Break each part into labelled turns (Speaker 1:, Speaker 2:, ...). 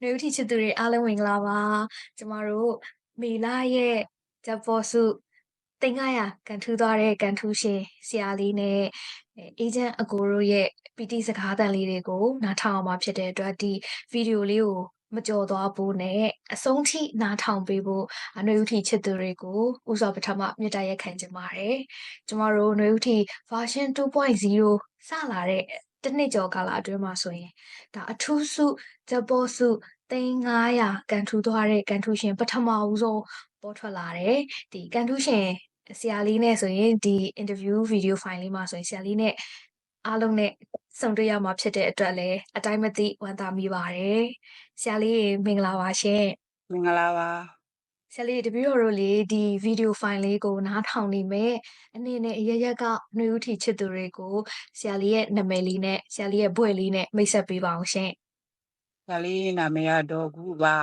Speaker 1: နွေဦးထီချစ်သူတွေအားလုံးမင်္ဂလာပါကျမတို့မေလာရဲ့ဂျပေါ်စုတင်900ကန်ထူးသွားတဲ့ကန်ထူးရှင်ဆရာလေးနဲ့အေဂျင့်အကိုတို့ရဲ့ပီတီစကားတန်လေးတွေကိုနားထောင်အောင်မှာဖြစ်တဲ့အတွက်ဒီဗီဒီယိုလေးကိုမကြော်သွားဖို့နဲ့အဆုံးထိနားထောင်ပေးဖို့အနွေဦးထီချစ်သူတွေကိုဥစွာပထမမြတ်တရက်ခံကြပါတယ်ကျမတို့နွေဦးထီ version 2.0စလာတဲ့ တစ်နှစ်ကျော်ကာလအတွင်းမှာဆိုရင်ဒါအထူးစုဂျပေါ်စုသိန်း900ကန်ထူသွားတဲ့ကန်ထူရှင်ပထမဦးဆုံးပေါ်ထွက်လာတယ်ဒီကန်ထူရှင်ဆရာလေးနဲ့ဆိုရင်ဒီ interview video file လေးမှာဆိုရင်ဆရာလေးနဲ့အားလုံးနဲ့ဆုံတွေ့ရမှာဖြစ်တဲ့အတွက်လည်းအတိုင်းမသိဝမ်းသာမိပါတယ်ဆရာလေးမင်္ဂလာပါရှင်
Speaker 2: မင်္ဂလာပါ
Speaker 1: ဆယ်လေးတပည့်တော်တို့လေဒီဗီဒီယိုဖိုင်လေးကိုနားထောင်နေမယ်အနေနဲ့အရရက်ကနှွေဦးထီချစ်သူတွေကိုဆရာလေးရဲ့နာမည်လေးနဲ့ဆရာလေးရဲ့ဘွဲ့လေးနဲ့မိတ်ဆက်ပေးပါအောင်ရှင်
Speaker 2: ဆရာလေးနာမည်ကတော့ဂူပါ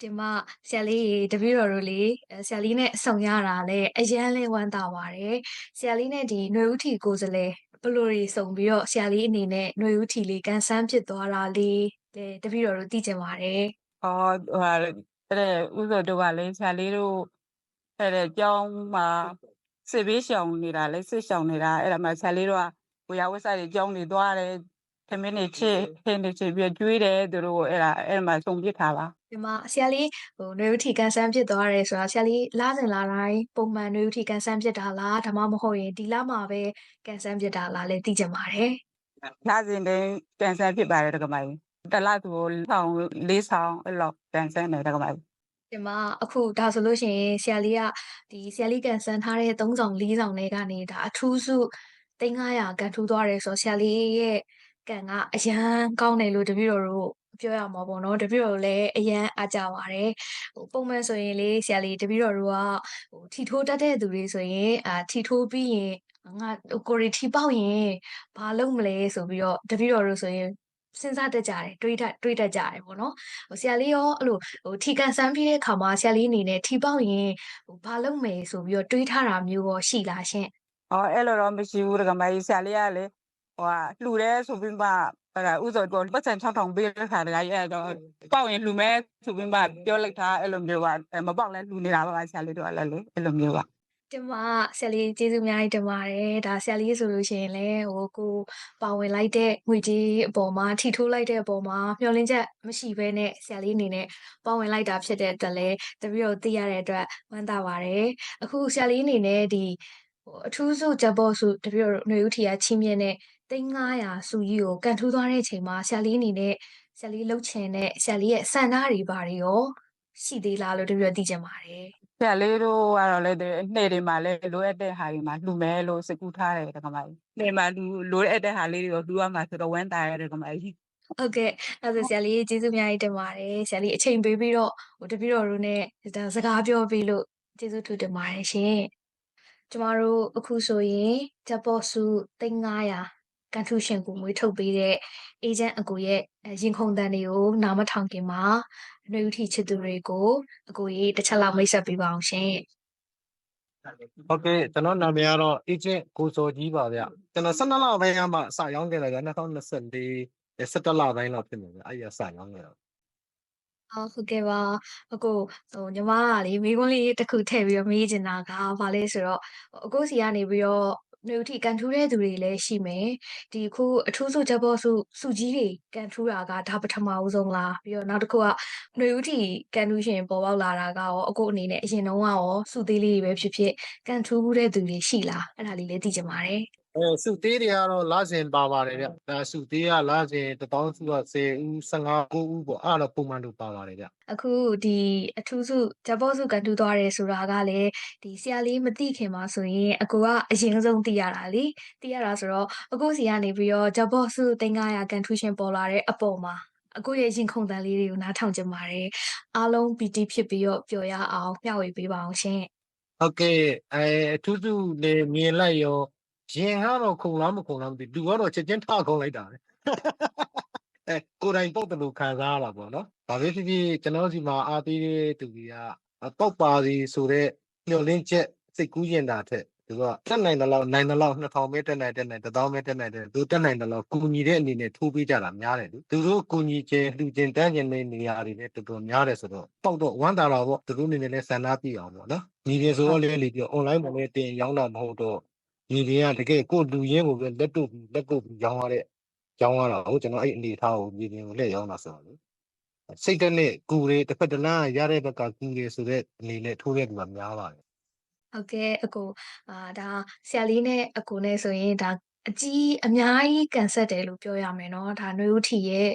Speaker 1: ဒီမှာဆရာလေးတပည့်တော်တို့လေးဆရာလေးနဲ့ဆုံရတာလေအရန်လေးဝမ်းသာပါတယ်ဆရာလေးနဲ့ဒီနှွေဦးထီကိုယ်စလဲဘလိုတွေဆုံပြီးတော့ဆရာလေးအနေနဲ့နှွေဦးထီလေးကန်ဆန်းဖြစ်သွားတာလေးတပည့်တော်တို့သိကြပါတယ်
Speaker 2: အော် အဲ့ဒါဥစ္စာတို့ကလည်းဆရာလေးတို့အဲ့ဒါကျောင်းမှာစစ်ဘေးရှောင်နေတာလေစစ်ရှောင်နေတာအဲ့ဒါမှဆရာလေးတို့ကဝေယဝက်ဆိုင်တွေကျောင်းတွေသွားတယ်ထမင်းတွေချစ်ဟင်းတွေချစ်ပြီးကျွေးတယ်သူတို့အဲ့ဒါအဲ့မှာစုံပစ်ထားပါ
Speaker 1: ဒီမှာဆရာလေးဟိုနွေဦးထီကန်ဆန်းဖြစ်သွားတယ်ဆိုတာဆရာလေးလာစဉ်လာတိုင်းပုံမှန်နွေဦးထီကန်ဆန်းဖြစ်တာလားဒါမှမဟုတ်ရင်ဒီလမှာပဲကန်ဆန်းဖြစ်တာလားလဲသိကြပါတယ်
Speaker 2: လာစဉ်တိုင်းကန်ဆန်းဖြစ်ပါတယ်တကမာကြီး တလားသူဆောင်လေးဆောင်အဲ့လောက်ကန်ဆယ်နေတက္ကမကြီး
Speaker 1: ဒီမှာအခုဒါဆိုလို့ရှိရင်ဆရာလေးကဒီဆရာလေးကန်ဆန်းထားတဲ့3ဆောင်4ဆောင်တွေကနေဒါအထူးစု3500ကန်ထူးသွားတယ်ဆိုတော့ဆရာလေးရဲ့ကန်ကအရန်ကောင်းတယ်လို့တပည့်တော်တို့ပြောရမှာပေါ့နော်တပည့်တော်တို့လည်းအရန်အားကြပါတယ်ဟိုပုံမှန်ဆိုရင်လေဆရာလေးတပည့်တော်တို့ကဟိုထီထိုးတတ်တဲ့သူတွေဆိုရင်အာထီထိုးပြီးရင်ငါဟိုကိုရီထီပေါက်ရင်ဘာလုပ်မလဲဆိုပြီးတော့တပည့်တော်တို့ဆိုရင် စဉ်းစားတတ်ကြတယ်တွေးတတ်တွေးတတ်ကြတယ်ပေါ့နော်ဟိုဆရာလေးရောအဲ့လိုဟိုထီကန်ဆန်းပြီးတဲ့ခါမှာဆရာလေးအနေနဲ့ထီပေါက်ရင်ဟိုဘာလုပ်မယ်ဆိုပြီးတော့တွေးထားတာမျိုးရောရှိလားရှင့်။
Speaker 2: အော်အဲ့လိုတော့မရှိဘူးတက္ကမကြီးဆရာလေးကလေဟိုဟာလှူတယ်ဆိုပြီးမှအဲ့ဒါဥစ္စာတော့ပတ်စံ6000ပေးတဲ့ခါတည်းကအဲ့တော့ပေါက်ရင်လှူမယ်ဆိုပြီးမှပြောလိုက်တာအဲ့လိုမျိုးပါအဲ့မပေါက်လဲလှူနေတာပါဆရာလေးတို့ကလည်းလေအဲ့လိုမျိုးပါ
Speaker 1: တင်မဆရာလေးကျေးဇူးအများကြီးတင်ပါတယ်ဒါဆရာလေးဆိုလို့ရှိရင်လည်းဟိုကိုပါဝင်လိုက်တဲ့ငွေကြေးအပေါ်မှာထီထိုးလိုက်တဲ့အပေါ်မှာမျှော်လင့်ချက်မရှိဘဲနဲ့ဆရာလေးအနေနဲ့ပါဝင်လိုက်တာဖြစ်တဲ့အတွက်လည်းတပည့်တော်သိရတဲ့အတွက်ဝမ်းသာပါတယ်အခုဆရာလေးအနေနဲ့ဒီဟိုအထူးစုဂျဘော့စုတပည့်တော်ຫນွေဦးထီကချင်းမြင့်တဲ့3900စုကြီးကိုကန်ထူးသွားတဲ့အချိန်မှာဆရာလေးအနေနဲ့ဆရာလေးလှုပ်ချင်တဲ့ဆရာလေးရဲ့စံသားတွေဘာတွေရောရှိသေးလားလို့တပည့်တော်သိချင်ပါတယ်
Speaker 2: ဆရာလေးတို့ကတော့လေနေ့တွေမှာလည်းလိုအပ်တဲ့ဟာတွေမှာလှူမယ်လို့စကူထားတယ်တက္ကမကြီးနေ့မှာလူလိုအပ်တဲ့ဟာလေးတွေကိုလှူရမှာဆိုတော့ဝမ်းတာရတယ်တက္ကမကြီး
Speaker 1: ဟုတ်ကဲ့အဲ့ဒါဆိုဆရာလေးကျေးဇူးအများကြီးတင်ပါတယ်ဆရာလေးအချိန်ပေးပြီးတော့ဟိုတပည့်တော်တို့ ਨੇ ဒါစကားပြောပြီးလို့ကျေးဇူးထူးတင်ပါတယ်ရှင်ကျမတို့အခုဆိုရင်ဂျပေါ်စု3900 ကန်ထူရှင်ကိုမွေးထုတ်ပေးတဲ့ agent အကိုရဲ့အဲရင်ခုန်တန်တွေကိုနားမထောင်ခင်မှာအနှွေဦးထီချစ်သူတွေကိုအကိုကြီးတစ်ချက်လောက်မိတ်ဆက်ပေးပါအောင်ရှင်
Speaker 3: ဟုတ်ကဲ့ကျွန်တော်နာမည်ကတော့ agent ကိုစောကြီးပါဗျကျွန်တော်12လပိုင်းကမှစရောင်းခဲ့တာက2024 17လပိုင်းလောက်ဖြစ်နေတယ်အဲ့ဒီကစရောင်းခဲ့တာ
Speaker 1: အော်ဟုတ်ကဲ့ပါအကိုဟိုညီမကလေမိကွန်းလေးတစ်ခုထည့်ပြီးတော့မေးချင်တာကဘာလဲဆိုတော့အကိုစီကနေပြီးတော့ နှွေဦးထီကန်ထူးတဲ့သူတွေလည်းရှိမယ်ဒီခုအထူးစုချက်ပေါ်စုစုကြီးတွေကန်ထူးတာကဒါပထမဦးဆုံးလားပြီးတော့နောက်တစ်ခုကနှွေဦးထီကန်ထူးရှင်ပေါ်ပေါက်လာတာကရောအကိုအနေနဲ့အရင်တုန်းကရောစုသေးလေးတွေပဲဖြစ်ဖြစ်ကန်ထူးဘူးတဲ့သူတွေရှိလားအဲ့ဒါလေးလည်းသိချင်ပါတယ်
Speaker 3: အဲစုသေးတွေကတော့လစဉ်ပါပါတယ်ဗျဒါစုသေးကလစဉ်1000စုက10ဦး15 9ဦးပေါ့အဲ့ဒါတော့ပုံမှန်လို့ပါပါတယ်ဗျ
Speaker 1: အခုဒီအထူးစုဂျပေါ်စုကန်တူးသွားတယ်ဆိုတာကလည်းဒီဆရာလေးမသိခင်မှာဆိုရင်အကူကအရင်ဆုံးသိရတာလေသိရတာဆိုတော့အကူစီကနေပြီးတော့ဂျပေါ်စု3900ကန်ထူးရှင်ပေါ်လာတဲ့အပေါ်မှာအကူရဲ့ရင်ခုန်တန်လေးတွေကိုနားထောင်ကြပါတယ်အားလုံးပီတိဖြစ်ပြီးတော့ပျော်ရအောင်မျှဝေပေးပါအောင်ရှင်
Speaker 3: ဟုတ်ကဲ့အဲအထူးစုလေမြင်လိုက်ရော ရင်ကတော့ခုံလားမခုံလားမသိဘူးလူကတော့ချက်ချင်းထခုံလိုက်တာပဲအဲကိုယ်တိုင်ပုတ်တယ်လို့ခံစားရတာပေါ့နော်။ဘာပဲဖြစ်ဖြစ်ကျွန်တော်စီမှာအားသေးတဲ့သူကြီးကပေါက်ပါစီဆိုတော့မျောလင်းချက်စိတ်ကူးရင်တာထက်သူကတက်နိုင်တယ်လို့နိုင်တယ်လို့2000ပဲတက်နိုင်တက်နိုင်1000ပဲတက်နိုင်တယ်သူတက်နိုင်တယ်လို့ကူညီတဲ့အနေနဲ့ထိုးပေးကြတာများတယ်လေသူတို့ကူညီခြင်းလူချင်းတန်းခြင်းတဲ့နေရာတွေလည်းတော်တော်များတယ်ဆိုတော့ပေါက်တော့ဝမ်းသာတာပေါ့သူတို့အနေနဲ့လည်းစံနာပြည့်အောင်ပေါ့နော်ညီပြဆိုတော့လေလေပြီး online ပေါ်နဲ့တင်ရောင်းတာမဟုတ်တော့ ညီပြကတကယ်ကိုလူရင်းကိုပဲလက်တို့ပြီးလက်ကုပ်ပြီးရောင်းရတဲ့ရောင်းရတာဟုတ်ကျွန်တော်အဲ့အနေထားကိုညီပြကိုလက်ရောင်းတာဆိုတော့လေစိတ်တက်နဲ့ကူတွေတစ်ဖက်တစ်လမ်းရတဲ့ဘက်ကကူတွေဆိုတဲ့အနေနဲ့ထိုးတဲ့လူကများပါတယ်
Speaker 1: ဟုတ်ကဲ့အကိုအာဒါဆရာလေးနဲ့အကိုနဲ့ဆိုရင်ဒါအကြီးအများကြီးကန်ဆက်တယ်လို့ပြောရမယ်เนาะဒါနှွေဦးထီရဲ့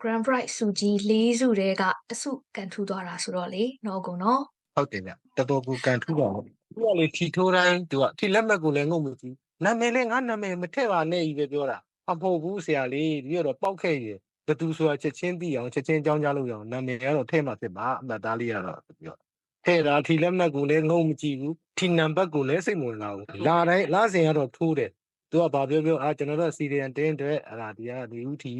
Speaker 1: Grand Prix စုကြီး၄စုတည်းကတစုကန်ထူသွားတာဆိုတော့လေเนาะအကိုเนาะ
Speaker 3: ဟုတ်တယ်ဗျတော်တော်ကိုကန်ထူးပါဘူး သူကလေထီထိုးတိုင်းသူကထီလက်မှတ်ကိုလည်းငုံမကြည့်နာမည်လေးငါနာမည်မထည့်ပါနဲ့ကြီးပဲပြောတာအဖို့ဘူးဆရာလေးပြီးတော့ပောက်ခဲ့ရဘသူဆိုတာချက်ချင်းသိအောင်ချက်ချင်းကြောင်းကြလို့ရအောင်နာမည်ကတော့ထည့်မှဖြစ်ပါအမှတ်သားလေးကတော့ပြောထည့်တာထီလက်မှတ်ကိုလည်းငုံမကြည့်ဘူးထီနံပါတ်ကိုလည်းစိတ်ဝင်လာဘူးလာတိုင်းလာစဉ်ကတော့ထိုးတယ်သူကဘာပြောပြောအာကျွန်တော်တို့စီရီယန်တင်းတဲ့အဲ့ဒါဒီကဒီဦးထီ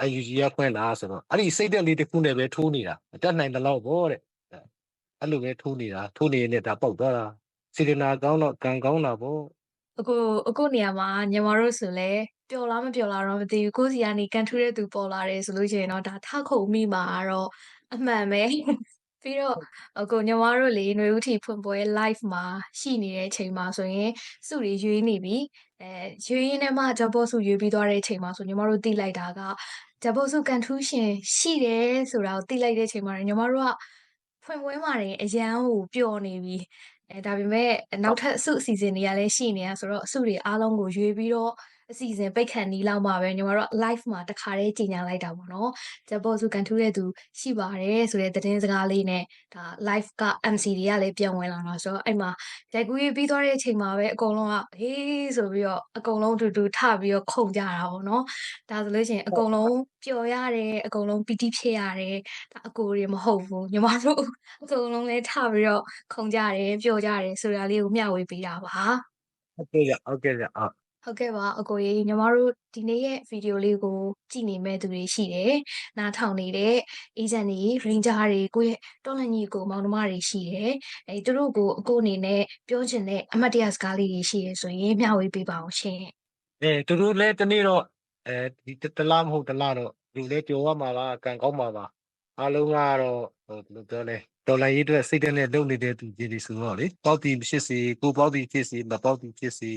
Speaker 3: အယူဂျီကဖွင့်တာဆိုတော့အဲ့ဒီစိတ်တက်လေးတစ်ခုနဲ့ပဲထိုးနေတာအတက်နိုင်တယ်လို့ဗောတဲ့အဲ့လိုပဲထိုးနေတာထိုးနေရင်လည်းဒါပေါက်သွားတာ စေတနာကောင်းတော့ကံကောင်းတာပေါ့
Speaker 1: အကိုအကိုနေရာမှာညီမတို့ဆိုလဲပျော်လားမပျော်လားတော့မသိဘူးကိုယ့်စီကနေကန်ထူတဲ့သူပေါ်လာတယ်ဆိုလို့ရှိရင်တော့ဒါထခုတ်မိမှာတော့အမှန်ပဲပြီးတော့အကိုညီမတို့လေຫນွေဦးထီဖွင့်ပွဲ live မှာရှိနေတဲ့အချိန်မှာဆိုရင်စုတွေရွေးနေပြီအဲရွေးရင်းနဲ့မှဂျဘော့စုရွေးပြီးသွားတဲ့အချိန်မှာဆိုညီမတို့သိလိုက်တာကဂျဘော့စုကန်ထူးရှင်ရှိတယ်ဆိုတာကိုသိလိုက်တဲ့အချိန်မှာညီမတို့ကဖွင့်ပွဲမှာနေအရန်ကိုပျော်နေပြီ အဲဒါပေမဲ့နောက်ထပ်အစုအစီအစဉ်တွေကလည်းရှိနေတာဆိုတော့အစုတွေအားလုံးကိုရွေးပြီးတော့ အစီအစဉ်ပိတ်ခံနီးလောက်မှာပဲညီမတို့က live မှာတခါတည်းကြီးညာလိုက်တာပေါ့နော်။ဂျဘော့စုကန်ထူးတဲ့သူရှိပါတယ်ဆိုတဲ့သတင်းစကားလေးနဲ့ဒါ live က MC တွေကလည်းပြန်ဝင်လာတော့ဆိုတော့အဲ့မှာရိုက်ကူးရေးပြီးသွားတဲ့အချိန်မှာပဲအကုန်လုံးကဟေးဆိုပြီးတော့အကုန်လုံးတူတူထပြီးတော့ခုန်ကြတာပေါ့နော်။ဒါဆိုလို့ရှိရင်အကုန်လုံးပျော်ရတယ်အကုန်လုံးပီတိဖြစ်ရတယ်ဒါအကိုတွေမဟုတ်ဘူးညီမတို့အကုန်လုံးလည်းထပြီးတော့ခုံကြတယ်ပျော်ကြတယ်ဆိုတာလေးကိုမျှဝေပေးတာပါ
Speaker 3: ဟုတ်ကဲ့ကြဟုတ်ကဲ့ကြအော်
Speaker 1: ဟုတ်ကဲ့ပါအကိုကြီးညီမတို့ဒီနေ့ရဲ့ဗီဒီယိုလေးကိုကြည့်နေမဲ့သူတွေရှိတယ်နားထောင်နေတဲ့ agent တွေ ranger တွေကိုယ့်ရဲ့တော်လန်ကြီးကိုမောင်နှမတွေရှိတယ်အဲသူတို့ကိုအကိုအနေနဲ့ပြောချင်တဲ့အမှတ်တရစကားလေးတွေရှိရဆိုရင်မျှဝေပေးပါအောင်ရှင်
Speaker 3: အဲသူတို့လည်းတနေ့တော့အဲဒီတတလားမဟုတ်တလားတော့လူလည်းကြော်ရမှာပါကံကောင်းမှာပါအားလုံးကတော့ ဟိုဘယ်လိုပြောလဲဒေါ်လာရေးအတွက်စိတ်တက်နဲ့လုပ်နေတဲ့သူကြီးတွေဆိုတော့လေပေါက်တီဖြစ်စီကိုပေါက်တီဖြစ်စီမပေါက်တီဖြစ်စီ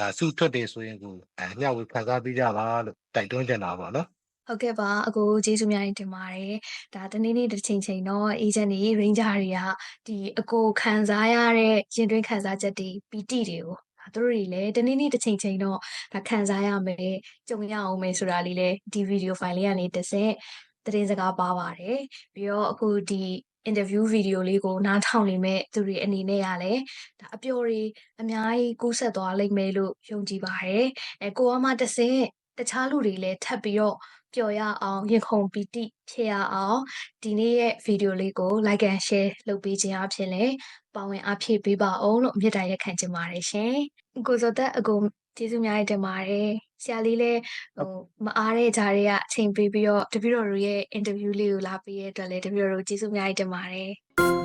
Speaker 3: ဒါစုထွက်တယ်ဆိုရင်ကိုအဲညဝေခံစားပေးကြပါလို့တိုက်တွန်းကြတာပါနော်
Speaker 1: ဟုတ်ကဲ့ပါအကိုကျေးဇူးများကြီးတင်ပါတယ်ဒါတနေ့နေ့တစ်ချိန်ချိန်တော့ agent တွေ ranger တွေကဒီအကိုခံစားရတဲ့ရင်တွင်းခံစားချက်တွေ PT တွေကိုဒါသူတို့တွေလည်းတနေ့နေ့တစ်ချိန်ချိန်တော့ဒါခံစားရမယ်ကြုံရအောင်မယ်ဆိုတာလေးလည်းဒီ video file လေးကနေတစ်ဆင့် သတင်းစကားပါပါတယ်ပြီးတော့အခုဒီ interview video လေးကိုနားထောင်နေမဲ့သူတွေအနေနဲ့ကလည်းဒါအပျော်တွေအများကြီးကူးဆက်သွားလိမ့်မယ်လို့ယုံကြည်ပါတယ်အဲကိုကမှတစ်ဆင့်တခြားလူတွေလည်းထပ်ပြီးတော့ပျော်ရအောင်ရင်ခုန်ပီတိဖြစ်ရအောင်ဒီနေ့ရဲ့ဗီဒီယိုလေးကို like and share လုပ်ပေးခြင်းအဖြစ်လည်းပါဝင်အားဖြည့်ပေးပါအောင်လို့မေတ္တာရက်ခံချင်ပါတယ်ရှင်။ကိုစောသက်အကိုကျေးဇူးများတင်ပါတယ်။ ဆရာလေးလည်းဟိုမအားတဲ့ဂျားတွေကအချိန်ပေးပြီးတော့တပည့်တော်တို့ရဲ့ interview လေးကိုလာပေးရတဲ့အတွက်လည်းတပည့်တော်တို့ကျေးဇူးများတင်ပါတယ်။